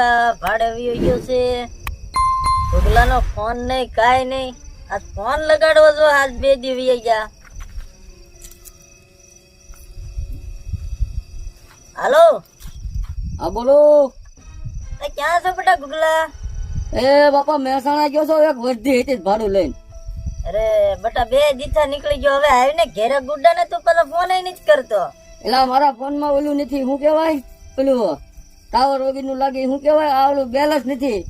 બે ભાડે ગયો છે. ગુગલાનો ફોન નહીં કાંઈ નહીં. આજ ફોન લગાડવો જો આજ બે દી ગયા. હાલો? હા બોલો. ક્યાં છો બેટા ગુગલા એ બાપા મહેસાણા ગયો છો એક વર્ધી હતી ભાડું લઈને. અરે બેટા બે દીથા નીકળી ગયો. હવે આવીને ઘેરે ગુડ્ડા ને તું પેલો ફોન નહીં જ કરતો. એટલે મારા ફોનમાં ઓલું નથી. હું કેવાય પેલું ટાવર વગેરેનું લાગે શું કહેવાય? આવડું બેલેન્સ નથી.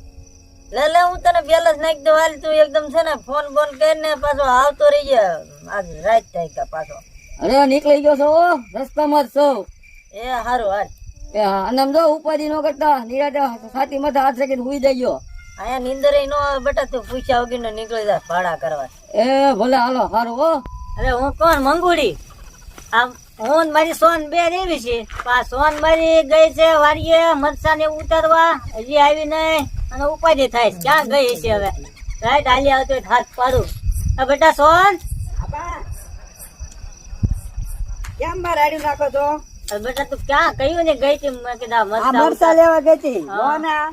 લે લે હું તને બેલેન્સ નાખી દઉં હાલ તું એકદમ છે ને ફોન બોન કરીને પાછો આવતો રહી ગયો આજ રાત થાય કે પાછો. અરે નીકળી ગયો છો રસ્તામાં જ છો. એ સારું હાલ. એ હા, અને આમ જો ઉપાધિ ન કરતા નિરાતે છાતી માથે હાથ રાખીને હુઈ ગયો. અહીંયા નીંદર નો બેટા તું પૂછ્યા વગર નીકળી જાય ભાડા કરવા. એ ભલે હાલો સારું હો. અરે હું કોણ? મંગુડી? આમ હું મારી સોન બે એવી છે. આ સોન મારી ગઈ છે વાડીએ મરસા ને ઉતારવા. હજી આવી નહીં અને ઉપાધિ થાય ક્યાં ગઈ છે હવે? રાઈટ હાલી આવતો હાથ પાડું. આ બેટા સોન? કેમ બાર આડ્યું નાખો છો? બેટા તું ક્યાં કહ્યું ને ગઈ હતી? મેં કીધા મરસા લેવા ગઈ હતી. મોના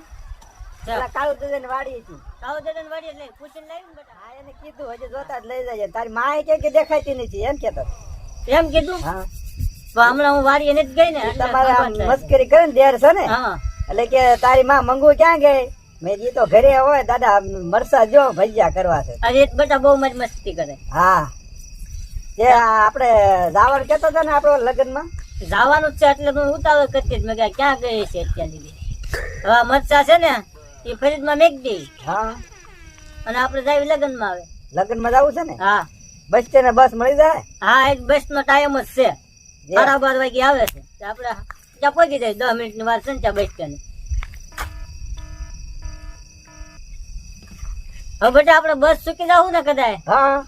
કાળુ દાદા વાડી હતી. કાળુ દે વાડી એટલે પૂછીને લાવી બેટા. હા એને કીધું હજી જોતા જ લઈ જાય તારી માય કે કે દેખાતી નથી. એમ કેતો એમ કીધું? હા. તો હમણાં હું વારી એને જ ગઈ ને તમારે. મસ્કરી કરે ને દેર છે ને? હા. એટલે કે તારી માં મંગુ ક્યાં ગઈ? મેં તો ઘરે હોય દાદા મરસા જો ભજીયા કરવા છે. અરે એ બેટા બહુ મજ મસ્તી કરે. હા. આ આપણે જાવર કેતો હતો ને આપણો લગ્નમાં? જવાનું છે એટલે હું ઉતાવળ કરતી મેં કીધું ક્યાં ગઈ છે અત્યાર સુધી હવે મરચા છે ને એ ફરીદમાં મેક દઈ. હા. અને આપણે જાય લગ્નમાં આવે લગ્નમાં જવું છે ને? હા. બસ સ્ટેન્ડ બસ મળી જાય? હા એક બસ નો ટાઈમ જ છે. સાડા બાર વાગે આવે છે. આપણે ત્યાં પહોંચી જાય. દસ મિનિટની વાર છે ને ત્યાં બસ સ્ટેન્ડ હવે બેટા આપણે બસ ચૂકી જવું ને કદાચ હા.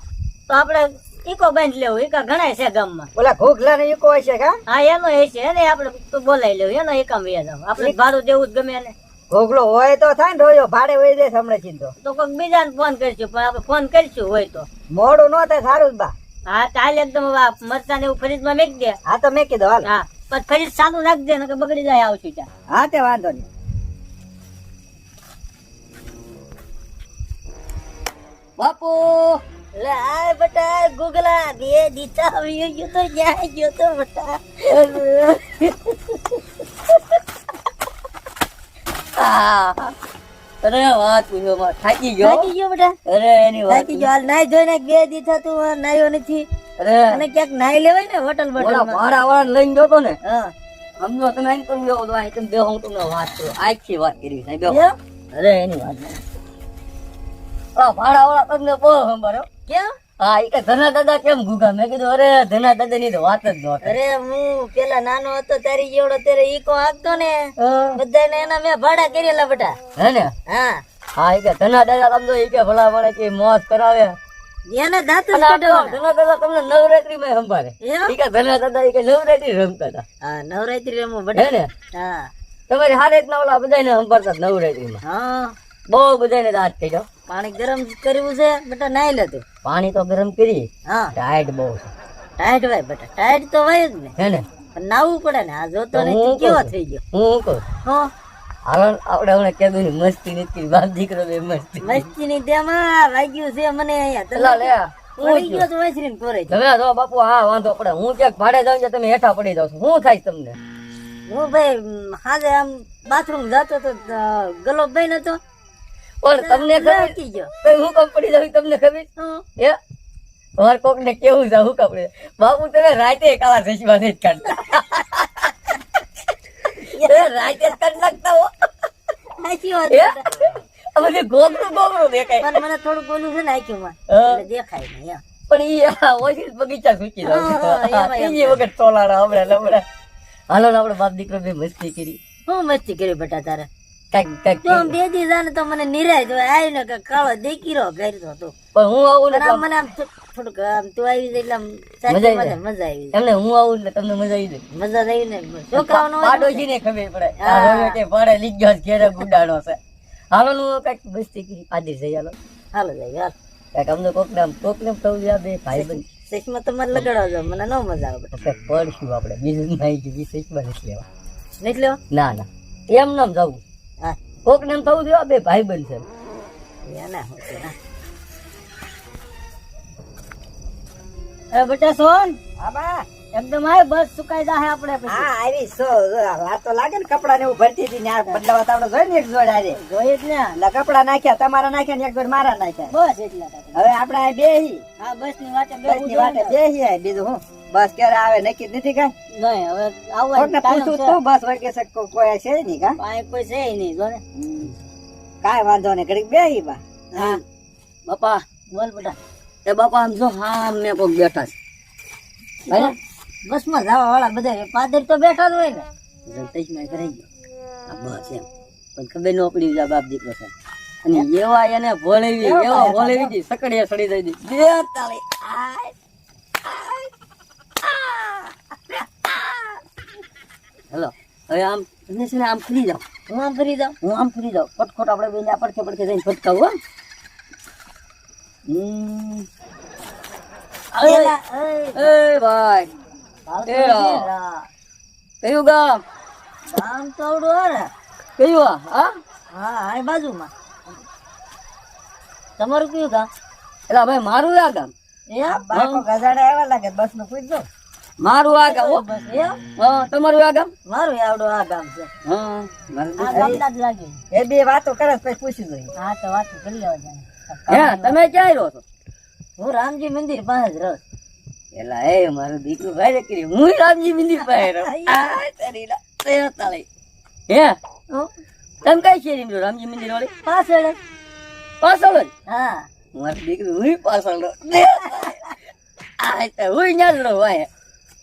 તો આપણે ઈકો બાંધ લેવું. ઈકા ઘણા છે ગામમાં. ઓલા ઘોઘલા ને ઈકો હોય છે હા એનો એ છે. ને આપણે તો બોલાવી લેવું. એનો એકામ વ્યાજ આપણે ભાડું દેવું જ ગમે એને. ઘોઘલો હોય તો થાય ને રોયો ભાડે વહી જાય હમણાં ચિંતો તો. કોઈક બીજાને ફોન કરીશું પણ આપણે ફોન કરીશું હોય તો. મોડું ન થાય સારું જ બા. હા ચાલે એકદમ મરચાં ને એવું ફરીજમાં મેક દે. હા તો મેકી દો હાલ. હા પણ ફરીજ ચાલુ નાખ દે કે બગડી જાય આવશું ત્યાં. હા તે વાંધો નહીં. બાપુ લાય બટા બેટા ગુગલા બે દીતા આવી ગયો તો જાય ગયો તો બેટા આ, અરે વાત પૂછો માં થાકી ગયો? થાકી ગયો બેટા? અરે એની વાત થાકી ગયો. હાલ નાઈ ધોઈને બે દીધા તું નાયો નથી. અરે. અને ક્યાંક નાઈ લેવાય ને હોટલ બોટલ વાળા લઈને ગયો ને? હા. સમજો તમે એમ તો બેહો હું તમને વાત કરું. આખી વાત કરી સાહેબ અરે એની વાત આ ભાડા વાળા તમને બહુ સંભાળ્યો કેમ? હા એ કે ધના દાદા કેમ ગુગા? મેં કીધું અરે ધના દાદા ની તો વાત જ ન અરે હું પેલા નાનો હતો તારી જેવડો ત્યારે ઈકો આપતો ને. બધાને એના મેં ભાડા કરેલા બેટા. હે ને? હા. હા એ કે ધના દાદા તમને એ કે ભલા મળે કે મોજ કરાવે. એને દાંત. ધના દાદા તમને નવરાત્રી માં સંભાળે? એ કે ધના દાદા એ કે નવરાત્રી રમતા હતા. હા નવરાત્રી રમો હે ને? હા. તમારી હારે જ ના ઓલા બધાને સંભાળતા નવરાત્રી માં હા. બહુ બધાને દાંત થઈ જાઓ પાણી ગરમ કર્યું છે બેટા નાઈ લે તું. પાણી તો ગરમ કરી. હા. ટાઈટ બહુ છે. ટાઈટ હોય બેટા. ટાઈટ તો હોય જ ને. હે ને? નાવું પડે ને. આ જોતો નહીં કેવો થઈ ગયો. હું કહું હો. હાલો આપણે હમણાં કેદું ને મસ્તી નથી. બાપ દીકરો બે મસ્તી. મસ્તી ની તેમાં વાગ્યું છે મને અહીંયા. તલા લે પડી ગયો તો પોરે. જો બાપુ હા વાંધો પડે. હું ક્યાંક ભાડે જાઉં છું તમે હેઠા પડી જાવ છો. શું થાય તમને? હું ભાઈ હાજે આમ બાથરૂમ જતો તો ગલોબ ભાઈ નતો. પણ તમને ખબર તો હું જાઉં તમને ખબર? હે. કોક ને કેવું છે હું કાપડે બાપુ તમે રાતે કાળા ચશ્મા નથી કાઢતા. એ રાતે નાખતા હો. સાચી વાત દેખાય. પણ મને થોડું બોલું છે ને આંખમાં એટલે દેખાય નહીં પણ એ ઓછી બગીચા સૂચી ત્રીજી વખત હમણાં હાલો ને આપણે બાપ દીકરો બે મસ્તી કરી. હું મસ્તી કરી બેટા તારે? કાંઈક તો તો મને નિરાય તો આવી ને કાળો દેખીરો હતો પણ હું આવું ને મને આમ થોડુંક આમ તું આવી જાય એટલે આમ મજા આવી મજા મજા આવી એમને હું આવું એટલે તમને મજા આવી જાય મજા આવી ને છોકરાઓનો પાડોશી ને ખબર પડે આ કે પડે લીગ્યો ઘેરે ગુડાડો છે હાલો ને કાંઈક મસ્તી કરી આદિર જઈ હાલો હાલો હાલ કાંઈક અમને કોક ને આમ કોક ને કહું આ બે ભાઈ બંધ ચશ્મા તમારે લગાડવા મને ન મજા આવે પડશું આપણે બીજું નહીં બીજું નથી લેવા નહીં લ્યો ના ના એમ નામ જવું હા. કોક ને થવું જોઈએ બે ભાઈ બન છે એના હા. એ બેટા સોન હા એકદમ આય બસ સુકાઈ જાહે આપણે પછી. હા આવી સો વાત તો લાગે ને કપડા ને એવું ભરતી હતી ને આ બદલાવા તો આપણે જોઈ ને એક જોડ આરે. જોઈએ જ ને. એટલે કપડા નાખ્યા તમારા નાખ્યા ને એક જોડ મારા નાખ્યા. બસ એટલા હવે આપણે આ બેહી હા. બસની વાતે બે ની વાતે જોઈએ બેહી આય, બીજું હું? બસ ક્યારે આવે નક્કી જ નથી કઈ? નહીં હવે પૂછું તો બસ વગે છે કોઈ છે નહીં કા? કોઈ છે નહીં જો ને કાંઈ વાંધો નહીં ઘડીક બે બા. હા. બાપા બોલ બેટા. એ બાપા આમ જો હા મેં કોઈક બેઠા છે. હે? બસમાં જવા વાળા બધા પાદર તો બેઠા જ હોય ને. જગદીશમાં કરાઈ ગયો બસ એમ. પણ ખબર ન પડી જા બાપ દીકરો છે. અને એવા એને ભોળેવી એવા ભોળેવી હતી સકડીએ સડી દઈ દી. બે તાળી આય, આય, આ. હેલો. હવે આમ તમે છે ને આમ ફરી જાઓ. હું આમ ફરી જાઉં? હું આમ ફરી જાઉં. ફટખોટ આપણે બેને પડખે પડખે જઈને ફટકાવું હમ. એ, ભાઈ. કયું ગામ? હે ને. કયું હા? હા આ બાજુમાં. તમારું કયું ગામ? એટલે ભાઈ મારું આ ગામ? એ આવ્યા લાગે બસનું પૂછજો. મારું આ ગામ હો. તમારું આ ગામ? મારું આવડું આ ગામ છે. હા મારું લાગે. એ બે વાતો કરે પછી પૂછી જોઈએ. હા તો વાત કરી લેવા જાય. તમે ક્યાં રહો છો? હું રામજી મંદિર પાસે જ રહું. એલા એ મારું દીકરું ભાઈ કરી હું રામજી મંદિર પાસે રહું. હે તમે કઈ શેરી રહો? રામજી મંદિર વાળી? પાછળ પાછળ હા. મારું દીકરું હું પાછળ રહું. હું? ત્યાં જ રહું વાંહે.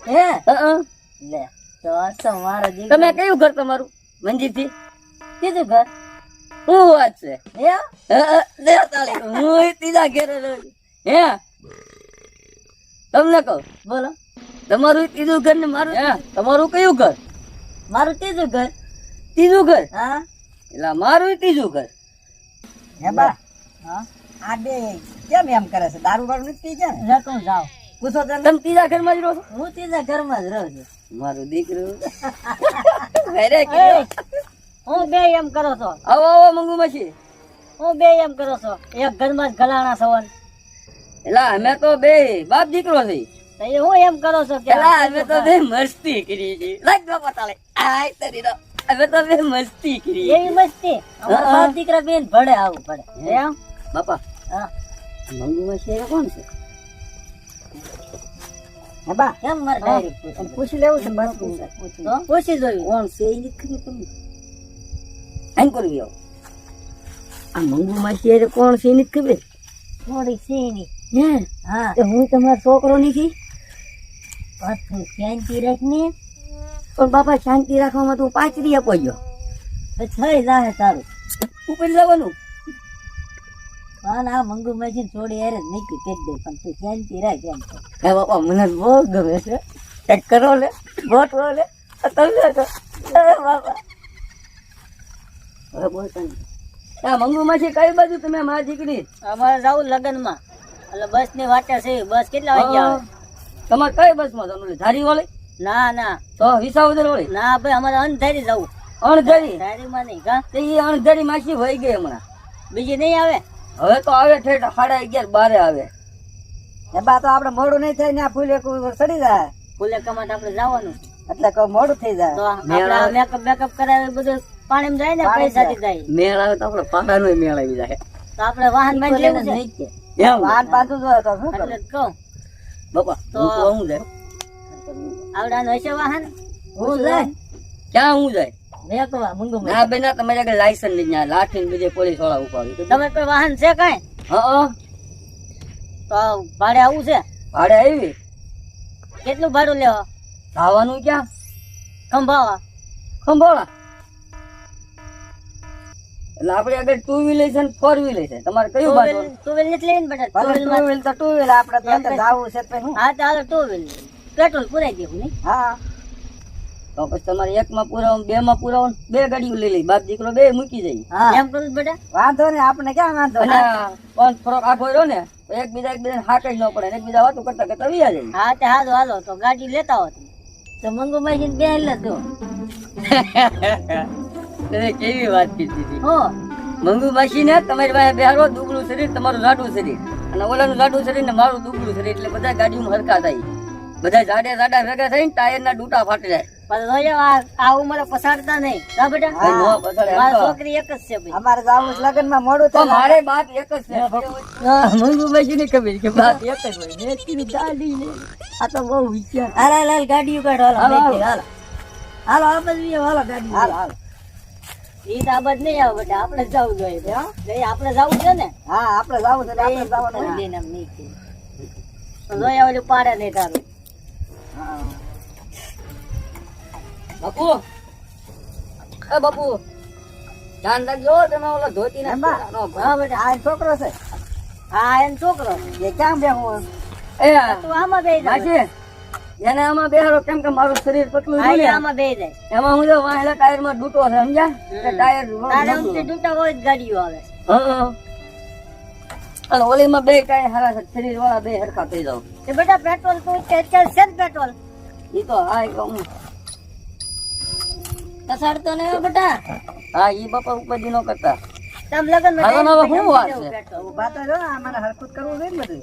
હે? હં, હં. લે તો તો મારો દીકરો તમે કયું ઘર તમારું? મંદિરથી કીધું ઘર? શું વાત છે. હે? હં, હં. લે તાળી. હું ત્રીજા ઘેરે રહું હે? તમને કહું. બોલો. તમારું ત્રીજું ઘર ને મારું? હે? તમારું કયું ઘર? મારું ત્રીજું ઘર. ત્રીજું ઘર? હા. એટલે મારું ત્રીજું ઘર. હે બા. હા. આ બે કેમ એમ કરે છે? દારૂ વાળું નથી પી ને? જાઓ. પૂછો તો તમે ત્રીજા ઘરમાં જ રહો છો? હું ત્રીજા ઘરમાં જ રહું છું. મારું દીકરું. હું બે એમ કરો છો. આવો આવો મંગુ માસી હું બે એમ કરો છો. એક ઘરમાં જ ગલાણા સવન. એટલે અમે તો બે બાપ દીકરો છે. તો એ હું એમ કરો છો કે એટલે અમે તો બે મસ્તી કરી છે. લાગ બાપા તાલે આય તરી દો અમે તો બે મસ્તી કરી એવી મસ્તી? અમારા બાપ દીકરા બેન ભડે આવું પડે એમ? બાપા હા. મંગુ માસી કોણ છે? બા. કેમ મારે ડાયરેક્ટ પૂછી. લેવું છે બસ પૂછે. જોયું. કોણ છે એ નથી તમે તમને આમ ગયો આ મંગુ માસી એ કોણ છે એ નથી ખબર? થોડી છે એની? હે? હા. તો હું તમારો છોકરો નથી? બસ તું શાંતિ રાખ ને પણ બાપા શાંતિ રાખવામાં તું આપો ગયો. તો થઈ જાય તારું. ઉપર જવાનું. પણ આ મંગુ મશીન છોડી યાર નીકળી કરી દે પણ તું શાંતિ રાખ એમ હે બાપા મને બહુ ગમે છે. એક કરો લે ગોઠવો લે આ તો બાપા. હવે બોલતા નહીં. આ મંગુ માંથી કઈ બાજુ તમે મારા દીકરી? અમારે જવું લગ્નમાં. એટલે બસની વાટે છે બસ કેટલા વાગ્યા આવે? તમારે કઈ બસમાં જવાનું ધારી વાળી? ના ના. તો વિસાવદર વાળી? ના ભાઈ અમારે અંધારી જવું. અણધારી? ધારીમાં નહીં કા? તો એ અણધારી માસી વહી ગઈ હમણાં. બીજી નહીં આવે? હવે તો આવે ઠેઠ સાડા અગિયાર બારે આવે. એ બા તો આપણે મોડું નહીં થાય ને આ ફૂલ ચડી જાય. ફૂલે કમાટ આપણે જવાનું. એટલે કહું મોડું થઈ જાય. મેકઅપ મેકઅપ કરાવે બધું પાણીમાં જાય ને પાણી પૈસા થી જાય મેળ આવે તો આપણે પાડા નો મેળ આવી જાય. તો આપણે વાહન બાંધી લેવું છે. વાહન પાછું જોઈએ તો એટલે કહું. બાપા તો- હું તો હું જાય. આવડાનું હશે વાહન? હું જાય. ક્યાં હું જાય? મેકવા મંગુ ના બેના તમારે આગળ લાયસન્સ નહીં ત્યાં લાઠી બીજે પોલીસવાળા ઉપાડી તમે કોઈ વાહન છે કઈ? હા તો ભાડે આવું છે? ભાડે આવી? કેટલું ભાડું લેવા? ખાવાનું ક્યાં? ખંભાવા ખંભોળા એટલે આપણે આગળ ટુ વ્હીલર છે ને ફોર વ્હીલર છે. તમારે કયું બાજુ? ટુ વ્હીલ નથી લેવી ને ટુ વ્હીલ તો ટુ વ્હીલ આપણે તો અંદર છે તો પછી શું? હા તો હાલો ટુ વ્હીલ પેટ્રોલ પુરાઈ દેવું નહીં? હા. તો પછી તમારે એક માં પુરાવો બે માં પુરાવો બે ગાડીઓ લઈ લઈ. બાપ દીકરો બે મૂકી જાય. એમ કરું બેટા વાંધો ને આપણે ક્યાં વાંધો? પણ થોડોક આખો રહ્યો ને તો એકબીજા એકબીજા હાથ જ ન પડે એકબીજા વાતો કરતા કરતા વિયા જાય. હા તે હાલો હાલો. તો ગાડી લેતા હોત. તો મંગુ મશીન બે લે દો. તમે કેવી વાત કીધી હતી હો. મંગુ માસી ને તમારી પાસે બેહારો દુબળું શરીર તમારું લાડુ શરીર. અને ઓલાનું લાડુ શરીર ને મારું દુબળું શરીર એટલે બધા ગાડીમાં હરકા થાય. બધા જાડે જાડા ભેગા થઈને ટાયર ના ડૂટા ફાટી જાય. પણ આ આ ઉંમરે પસાડતા નહીં. કા બેટા. ભાઈ નો પછાડે એમ મારી તો. છોકરી એક જ છે અમારે જાવું લગ્નમાં મોડું તો મારે બાત એક જ છે. હા, મંગુ ખબર કે બાત એક જ હોય. મેં ગાડી ને આ તો બહુ વિચાર. હાલ હાલ હાલ ગાડીઓ કાઢ. હાલો ગાડી ઈ નહીં આવે બેટા. આપણે જવું જોઈએ હો? જઈ આપણે જવું છે ને? હા આપણે જવું છે આપણે જવાનું નહીં. ઓલું પાડે નહીં તારું. બાપુ. એ બાપુ ધ્યાન રાખજો તમે ઓલા ધોતી ને હા બેટા આ છોકરો છે. હા એમ છોકરો. એ ક્યાં બેહો? એ તું આમાં બે માસી એને આમાં બેહારો કેમ કે મારું શરીર પતલું છે આમાં બે જાય. એમાં હું જો વાહેલા ટાયરમાં ડૂટો છે સમજ્યા? કે ટાયર તારે ઊંચી ડૂટા હોય. જ ગાડીઓ આવે. હા અને ઓલીમાં બે ટાયર હારા છે શરીર વાળા બે હરખા થઈ જાવ તે બેટા પેટ્રોલ તો અત્યારે છે જ પેટ્રોલ. ઈ તો હા એ હું. કસાડતો ને બેટા. હા ઈ બાપા ઉપાધિ નો કરતા. તમ લગનમાં હાલો, હવે શું વાત છે? ઊભા તો જો આ મને હરકત કરવું જોઈએ બધું.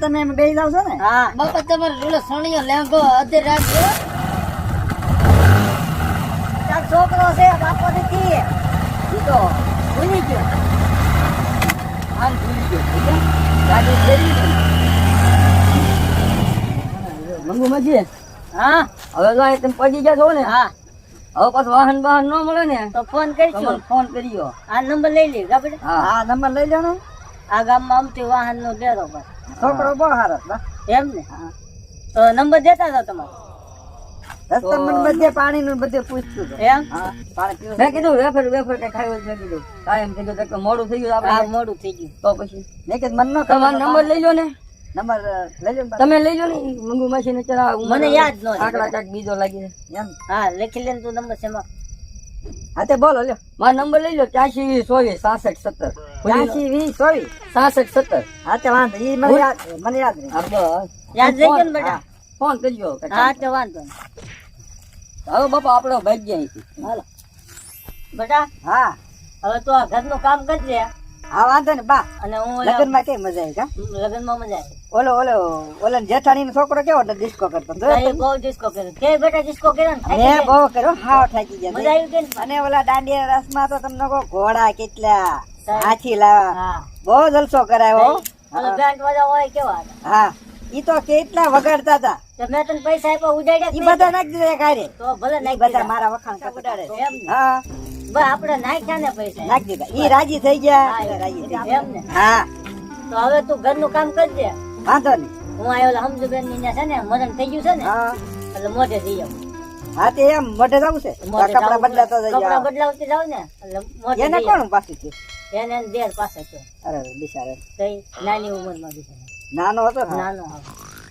તમે એમ બેસી જાવ છો ને? હા. બાપા તમારે રૂલો સોણીયો લેંગો અધે રાખજો. તાર છોકરો છે બાપો નથી. ઈ તો ભૂલી ગયો. આમ ભૂલી. ગયો? ગાડી ફેરવી દે. મંગુ મજી. હા? હવે તો આ તમે પડી ગયા છો ને? હા. હવે પાછું વાહન વાહન ન મળે ને તો ફોન તો કરીશું ફોન કર્યો. આ નંબર લઈ લે ગાબડે. હા. નંબર લઈ લેનો આ ગામમાં અમથી વાહન નો ડેરો પર છોકરો બહુ સારો એમ ને તો નંબર દેતા હતા તમારે? રસ્તામાં બધે પાણી નું બધે પૂછતું એમ? હા પાણી મેં કીધું વેફર વેફર કઈ ખાયું મેં કીધું. કાયમ કીધું કે મોડું થઈ ગયું આપણે મોડું થઈ ગયું. તો પછી? મેં કીધું મને ન તમારો નંબર લઈ લો ને. નંબર લઈ લો તમે લઈ લો ને મંગુ માસી ને ચલા મને યાદ નો આકડા બીજો લાગી એમ? હા લખી લે તું નંબર છે હા તે બોલો લ્યો. મારો નંબર લઈ લો ત્યાંસી વીસ ચોવીસ સાસઠ સત્તર. ત્યાંસી વીસ ચોવીસ. સાસઠ સત્તર. હા તે વાંધો એ મને યાદ મને યાદ યાદ રહી ગયો ને બેટા? ફોન કરજો હા તે વાંધો હવે બાપા આપણે ભાઈ જાય હાલો. બેટા? હા. હવે તો આ ઘરનું કામ કરજે હા વાંધો ને બા. અને હું લગ્નમાં કઈ મજા આવી કા? લગ્નમાં મજા આવી. ઓલો ઓલો ઓલો જેઠાણી નો છોકરો કેવો એટલે ડિસ્કો કરતો? બહુ ડિસ્કો કર્યો. કે બેટા ડિસ્કો કર્યો ને? બહુ કર્યો. હાવ થાકી ગયા. મજા આવી ગઈ અને ઓલા દાંડિયા રસમાં તો તમને કહો ઘોડા કેટલા હાથી લાવા હા. બહુ જલસો કરાયો ઓલો બેન્ડ વાળા હોય કેવા હા. ઈ તો કેટલા વગાડતા હતા. તો મેં તને પૈસા આપ્યા ઉડાડ્યા ઈ બધા નાખી દીધા કારે તો ભલે નાખી બધા મારા વખાણ કરતા હતા. એમ હા. બસ આપણે નાખ્યા ને પૈસા. નાખી દીધા. ઈ રાજી થઈ ગયા. રાજી થઈ એમ ને? હા. તો હવે તું ઘરનું કામ કરજે. વાંધો નહીં. હું આયો સમજુ ની છે ને મરણ થઈ ગયું છે ને એટલે મોઢે જઈ આવું. હા તે એમ મોઢે જવું છે. કપડા જાવું જઈ કપડાં બદલાવતી જાવ ને એટલે એને કોણ પાછું થયું એને એને દેર પાસે છે અરે બિચારે. કઈ નાની ઉંમરમાં બી છે. નાનો હતો નાનો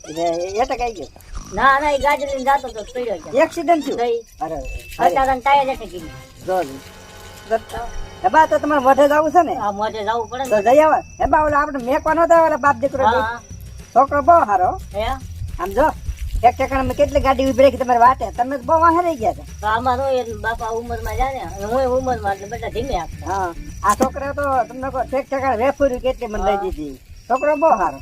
એટલે એ તો કઈ ગયો? ના ના એ ગાડી લઈને જાતો તો પડ્યો છે. એક્સિડન્ટ થયું? અરે. અચાનક ટાયર અટકી ગયો જો એબા તો તમારે મોઢે જવું છે ને? હા મોઢે જવું પડે તો જઈ આવે. એબા ઓલા આપણે મેકવાનો હતો ઓલા બાપ દીકરો છોકરો બહુ સારો. હે? આમ જો એક ઠેકાણે કેટલી ગાડી ઊભી રાખી તમારે વાટે તમે તો બહુ વાહે રહી ગયા હતા તો આમાં શું એ બાપા ઉંમરમાં જાય ને અને હું ઉંમરમાં એટલે બધા ધીમે હા. આ છોકરા તો તમને કહો ટેકાણા વેફર્યું કેટલી મને લઈ દીધી. છોકરો બહુ સારો.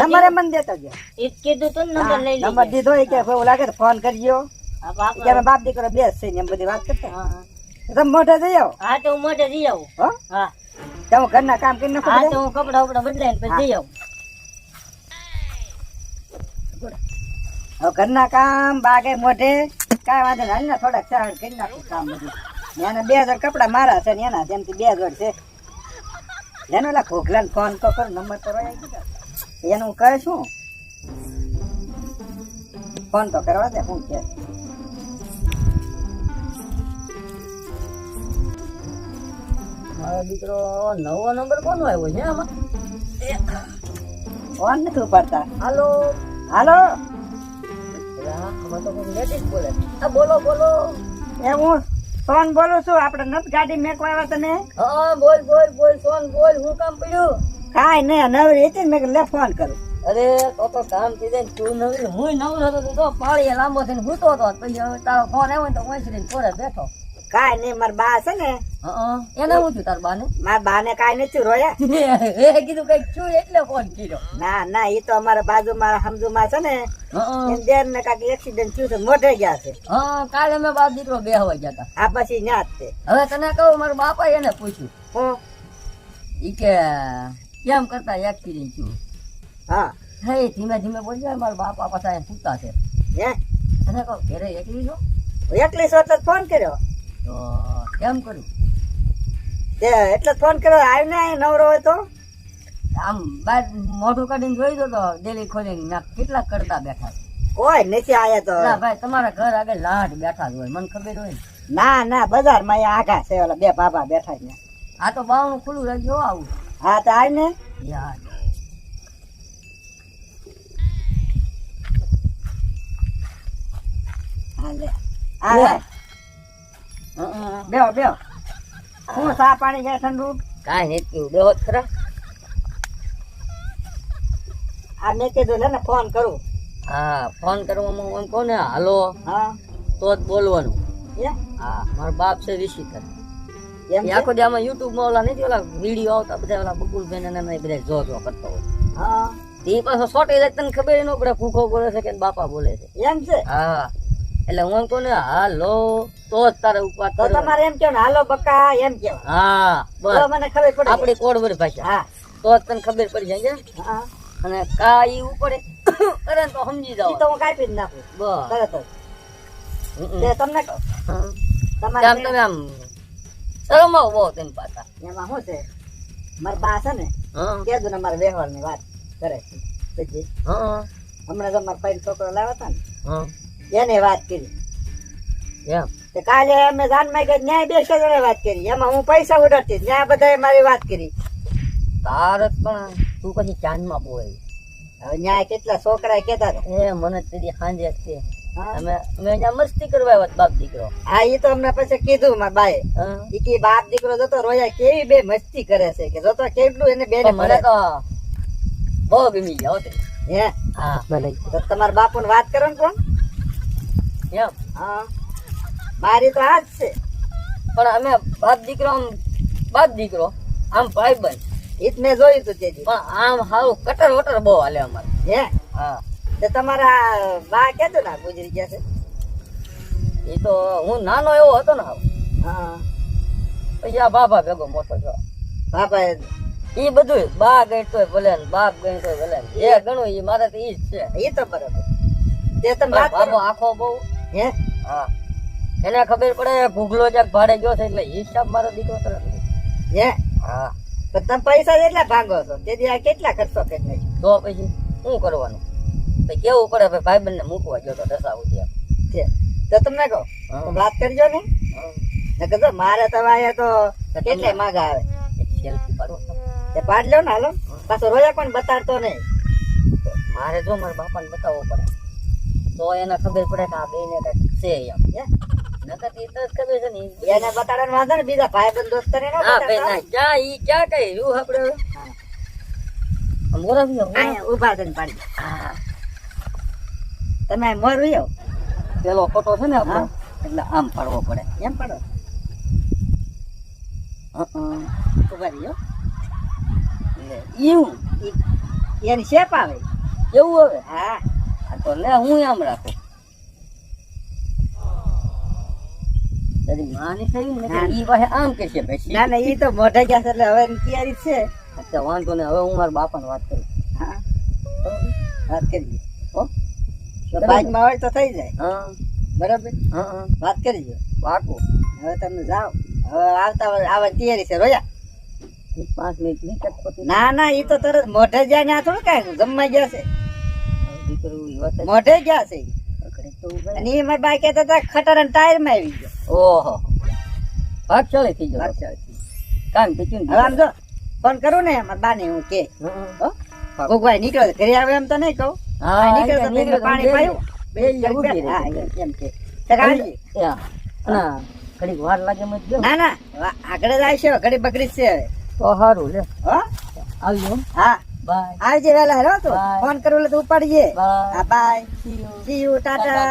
નંબર એમ દેતો ગયો. કીધું તું નંબર લઈ નંબર દીધો એ કે એવું લાગે તો ફોન કરજો કે અમે બાપ દીકરો બેસ છે એમ બધી વાત કરતા. તમે મોઢે જઈ આવો. હા તો હું મોઢે જઈ આવું. હો? હા. હું ઘરના કામ કરી નાખો હા તો હું કપડા ઉપડા બદલાઈને પછી જઈ આવું. હવે ઘરના કામ બાગે મોઢે. કાંઈ વાંધો નહીં થોડાક સહાય કરી નાખું કામ બધું. એના બે હજાર કપડા મારા છે ને એના જેમથી બે હજાર છે. એનો એલા ખોખલા ફોન તો કર નંબર રહી એનું કહે શું ફોન તો કરવા દે શું કે. મારો દીકરો નવો નંબર કોનો આવ્યો છે આમાં? ફોન નથી ઉપાડતા. હાલો? હાલો? આમાં તો લેડીઝ બોલે. બોલો બોલો. એ હું? ફોન બોલું છું આપણે નથી ગાડી મેકવા આવ્યા તમે હા બોલ બોલ બોલ સોન બોલ હું કામ પડ્યું? કાઈ નઈ નવરી હતી મેં લે ફોન કરું. અરે તો તો કામ થઈ જાય તું નવરી હું નવરો હતો તું તો પાળીએ લાંબો થઈને ભૂતો હતો. પછી હવે તારો ફોન આવ્યો તો ઓંસરીને કોરે બેઠો. કાંઈ નહીં માર બા છે ને. એને હું છું તાર બાને? મારા બાને કાંઈ નથી રોયા. એ કીધું કંઈક છું એટલે ફોન કર્યો. ના ના એ તો અમારા બાજુ મારા સમજુ માં છે ને. એમ દેર ને કાક એક્સિડન્ટ થયું છે મોઢે ગયા છે. હા કાલે અમે બાપ દીકરો બે હવા ગયા હતા આ પછી ન્યા જ છે હવે તને કહું મારા બાપા એને પૂછ્યું. હું. ઈ કે કેમ કરતા એક્સિડન્ટ થયું? હા. હે ધીમે ધીમે બોલ્યા મારા બાપા પાછા એમ સૂતા છે. હે? તને કહું ઘરે એકલી છો? એકલી સો તો ફોન કર્યો? તો કેમ કર્યું. તે એટલે ફોન કર્યો આવ્યો ને નવરો હોય તો? આમ બાર મોઢું કાઢીને જોઈ દો તો ડેલી ખોલીને ના કેટલા કરતા બેઠા છે. કોઈ નથી આયા તો. ના ભાઈ તમારા ઘર આગળ લાટ બેઠા જ હોય મને ખબર હોય ના. ના બજારમાં અહીંયા આઘા છે ઓલા બે બાબા બેઠા છે. આ તો બાવણું ખુલ્લું રાખજો હો આવું. હા તો આવી ને યાર. હં, બેહો બેહો. હું સા પાણી ગયા ઠંડુ કાંઈ નહીં પીવું બેહો ખરા. આ મેં કીધું છે ને ફોન કરું. હા ફોન કરવામાં એમ કહું ને હાલો. હા. તો જ બોલવાનું? હા મારો બાપ છે ઋષિકર. આખો દી આમાં યુટ્યુબમાં ઓલા નથી ઓલા વીડિયો આવતા બધા ઓલા બકુલબેન અને બધા જો જો કરતો હોય. હા. તે પાછો જાય તને ખબર ન પડે કુખો બોલે છે કે બાપા બોલે છે. એમ છે? હા. એટલે હું એમ કહું ને હાલો તો જ તારે ઉપવાસ તો તમારે એમ કેવું હાલો બકા એમ કેવા હા બસ. મને ખબર પડે આપણી કોડવર ભાષા. હા. તો જ તને ખબર પડી જાય હા. અને કા ઈ ઉપડે? કરે તો સમજી જાવ તો હું કાપી જ નાખું. બસ. તરત જ. તમને તમારે આમ તમે આમ શરમ આવો બહુ તેની પાછા. એમાં શું છે? મારા બા છે ને કે કીધું ને મારા વ્યવહારની વાત કરે છે. પછી હમણાં તો મારા ભાઈ છોકરો લાવ્યા હતા ને એને વાત કરી. એમ? તે કાલે અમે જાનમાં કે ન્યાય બે જણે વાત કરી. એમાં હું પૈસા ઉડાડતી ન્યાય બધાએ મારી વાત કરી. તારે પણ તું પછી ચાંદમાં બોલ હવે ન્યાય કેટલા છોકરા કેતા એ મને તેરી સાંજે છે અમે અમે અહીંયા મસ્તી કરવા આવ્યા બાપ દીકરો. હા એ તો અમને પછી કીધું મારા બાએ. ઈ કે બાપ દીકરો જતો રોયા કેવી બે મસ્તી કરે છે કે જોતો કેટલું એને બેને મને તો બહુ ગમી ગયા હે હા? તો તમારા બાપુ વાત કરો ને કોણ? એમ? હા. મારી તો આ જ છે. પણ અમે બાપ દીકરો આમ બાપ દીકરો આમ ભાઈ બંધ ઈત મેં જોયું તું તેજી પણ આમ હારું કટર વટર બહુ હાલે અમારે. હે? હા. તો તમારા બા કેતું ના ગુજરી ગયા છે? એ તો હું નાનો એવો હતો ને હા. પછી આ બાબા ભેગો મોટો છો બાપા એ બધું બા ગણતો ભલે બાપ ગણતો ભલે એ જે ગણું એ મારે તો ઈ જ છે. એ તો બરાબર. તે તમે બાબો આખો બહુ હે? હા. એને ખબર પડે ભૂગલો જાક ભાડે ગયો છે એટલે હિસાબ મારો દીકરો તરત હે? હા. તો તમે પૈસા જેટલા ભાંગો છો તેથી આ કેટલા ખર્ચો કે નહીં તો પછી શું કરવાનું? પછી કેવું પડે ભાઈ ભાઈ બંને મૂકવા ગયો તો સુધી એમ. છે. તો તમને કહો. વાત કરજો ને. નકર તો મારે તો અહીંયા તો કેટલાય માગા આવે? સેલ્ફી પાડો. તો. તે પાડ લો ને હાલો. પાછો રોયા પણ બતાડતો નહીં? મારે જો મારા બાપાને બતાવવો પડે. તો એને ખબર પડે કે આ બેને કંઈક છે એમ હે? નકર તો તો ખબર છે ને એને બતાડવાનું વાંધો ને બીજા ભાઈ બંધ દોસ્ત ને હા ભાઈ ના ક્યાં ઈ ક્યાં કઈ રહ્યું આપણે થઈને પાડી હા. તમે મોર રહ્યો? પેલો ફોટો છે ને આપણો એટલે આમ પાડવો પડે. એમ પાડો. ઊભા રહ્યો? ઈ- એની શેપ આવે? એવું હવે? હા. આ લે હું આમ રાખું. તારી માની થયું ને ઈ પાસે આમ કે છે પછી ના ના ઈ તો મોઢે ગયા છે એટલે હવે તૈયારી છે. અચ્છા વાંધો ને હવે હું મારા બાપાને વાત કરું. હા. વાત કરી હો? બાઇકમાં હોય તો થઈ જાય. હા. બરાબર? હા હા. વાત કરીજો પાકું હવે તમે જાઓ. હવે આવતા આવે તૈયારી છે રોયા. પાંચ મિનિટ ના ના એ તો તરત મોઢે જાય ને આ થોડું કાંઈ જમવા ગયા છે. મોઢે ગયા છે અને એ મારી બાઈક કહેતા હતા ખટર અને ટાયરમાં આવી ગયો. ઓહો. ભાગ ચાલે થઈ ગયો. અચ્છા, કામ પીછું હવે આમ જો ફોન કરું ને મારા બાને હું કે? ભોગવાઈ નીકળો ઘરે આવે એમ તો નહીં કહું. હા નીકળો તો પાણી પાયું. બે એવું એમ- કે. ઘડીક વાર લાગે મત જો ના ના આગળ જ આવશે ઘડી બકરી છે તો સારું લે. હા? આવજો હા. આવજે વેલા હેલો તો ફોન કરું એટલે તો ઉપાડીએ બાય હા બાય સી યુ ટાટા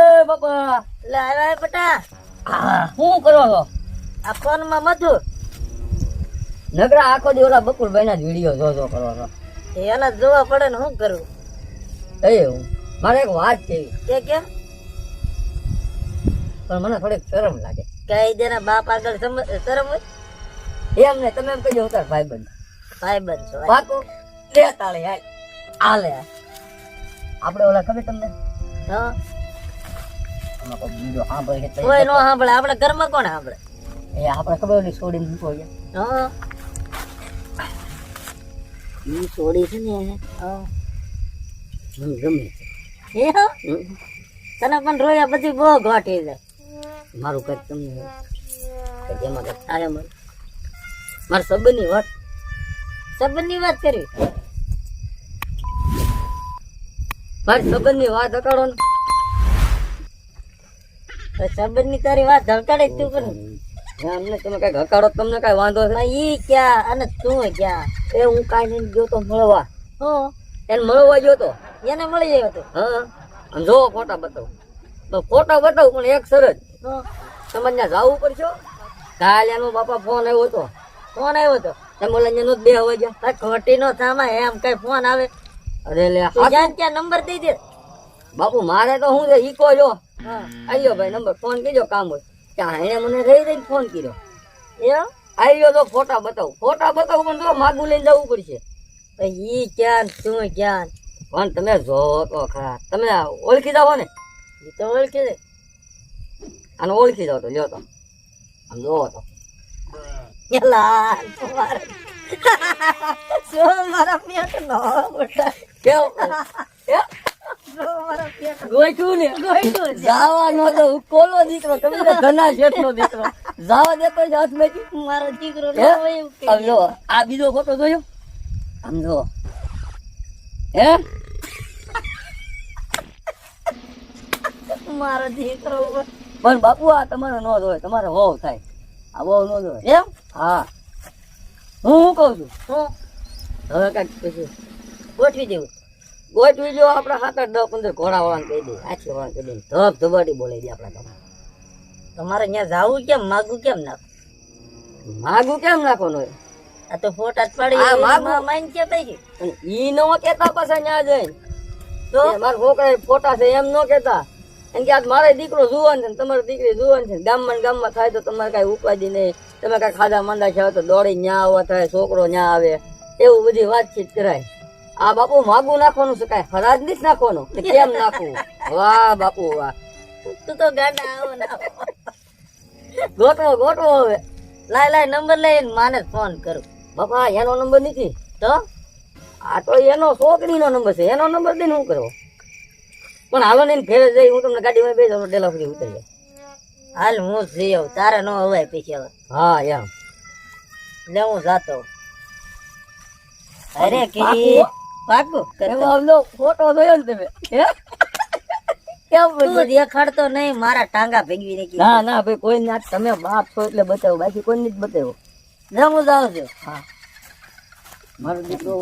એ બાપા. લે આવ્યા બટા. શું કરો છો? આ ફોનમાં મધુ નગરા આખો દી ઓલા બકુલભાઈ ના વીડિયો જોજો જો કરો છો. એને જોવા પડે ને શું કરું? એ મારે એક વાત કેવી. કે કેમ પણ મને થોડીક શરમ લાગે. કઈ દેના બાપ આગળ શરમ હોય? એમ ને તમે એમ કહેજો ઉતાર તાર ભાઈ બંધ ભાઈ. બંધ છો પાકું લે તાળી હાલ. આલે આપણે ઓલા ખબર તમને? હા. કોઈ બીજો સાંભળે કે કોઈ નો સાંભળે આપણે ઘરમાં કોણ સાંભળે? એ આપણે ખબર ઓલી છોડીને મૂકો છે હા. ઈ છોડી છે ને હા. મને ગમે એ હા? તને પણ રોયા બધી બહુ ઘાટી જાય મારું કઈ તમને એમાં કઈ થાય મારા સબની વાત. સબની વાત કરી. મારી સબની વાત અકાળો ને તો તારી વાત ધડકાડે તું પણ અમને તમે કઈ હકાડો તમને કઈ વાંધો છે? ઈ ક્યાં અને તું ક્યાં? એ હું કાઈ ગયો તો મળવા. હું. એને મળવા ગયો તો? એને મળી જાય તો? હા. આમ જોવો ફોટા બતાવું. તો ફોટા બતાવું પણ એક સરસ. તમારે ત્યાં જવું પડશો? કાલે એનો બાપા ફોન આવ્યો હતો. ફોન આવ્યો તો. તમે ઓલા બે હોય ગયા? ખોટી નો થામા એમ કઈ ફોન આવે? અરે લે તું જાન ત્યાં નંબર દઈ દે બાપુ મારે તો હું ઈકો જો. આવ્યો ભાઈ નંબર ફોન કીધો કામ હોય. ત્યાં એને મને રહી રહીને ફોન કર્યો. એમ આવ્યો તો ફોટા બતાવું. ફોટા બતાવું પણ જો માગું લઈને જવું પડશે. ઈ ક્યાં શું તું ક્યાં પણ તમે જો તો ખરા. તમે ઓળખી જાઓ ને. એ તો ઓળખી દે અને ઓળખી જાઓ તો લ્યો તો. આમ જોવો તો. નો બેટા કેવું એ? શું મારા પેટ ગોઈઠું ને ગોઈઠું છે. જાવા નો તો કોલો દીકરો તમે તો ઘણા શેઠનો દીકરો જાવા દેતો જ હાથમાંથી મારો દીકરો આમ જો આ બીજો ફોટો જોયો આમ જો હે મારો દીકરો પણ બાપુ આ તમારે નો જોય તમારે હોવ થાય આ બહુ નો જોય એમ હા. હું શું કહું છું? હું? હવે કાંઈક પછી ગોઠવી દેવું. ગોઠવી દો આપણે સાત આઠ દસ પંદર ઘોડા વાળા કહી દે આછી વાળા કહી દઈએ ધબ ધબાટી બોલાવી દે આપણા તમારે. તમારે ત્યાં જાવું કેમ માગું કેમ ના માગું કેમ નાખવાનું હોય? આ તો ફોટા જ પાડી આ માગું. માઈન કે પછી અને ઈ નો કેતા પાછા ન્યા જઈને. તો? મારા છોકરા ફોટા છે એમ નો કેતા એમ કે આજ મારે દીકરો જુવાન છે ને તમારી દીકરી જુવાન છે ને ગામમાં ગામમાં થાય તો તમારે કાંઈ ઉપાધિ નહીં. તમે કઈ ખાધા માંદા છે તો દોડી ન્યા આવવા થાય છોકરો ન્યા આવે. એવું બધી વાતચીત કરાય. આ બાપુ માગું નાખવાનું છે કાંઈ? ફરાજ નથી નાખવાનું? કેમ નાખવું? વાહ બાપુ વાહ. તું તો ગાડા આવો ના ગોટવો ગોટવો હવે. લાય લાય નંબર લઈને માને ફોન કરું. બાપા એનો નંબર નથી. તો? આ તો એનો છોકરીનો નંબર છે. એનો નંબર દઈને હું કરવો? પણ હાલો ને ફેરે જઈ હું તમને ગાડીમાં બે જાઉં ડેલા ફરી ઉતરી જાય હાલ હું જઈ આવું તારે નો અવાય પછી હવે. હા એમ. લે હું જાતો. અરે કી? પાકું? આમનો ફોટો જોયો ને તમે હે? દેખાડતો નહીં મારા ટાંગા ભેગવી નાખી ના ના ભાઈ કોઈ ના તમે બાપ છો એટલે બતાવો. બાકી કોઈ નથી બતાવ્યો લે હું જાઉં છું. મારો દીકરો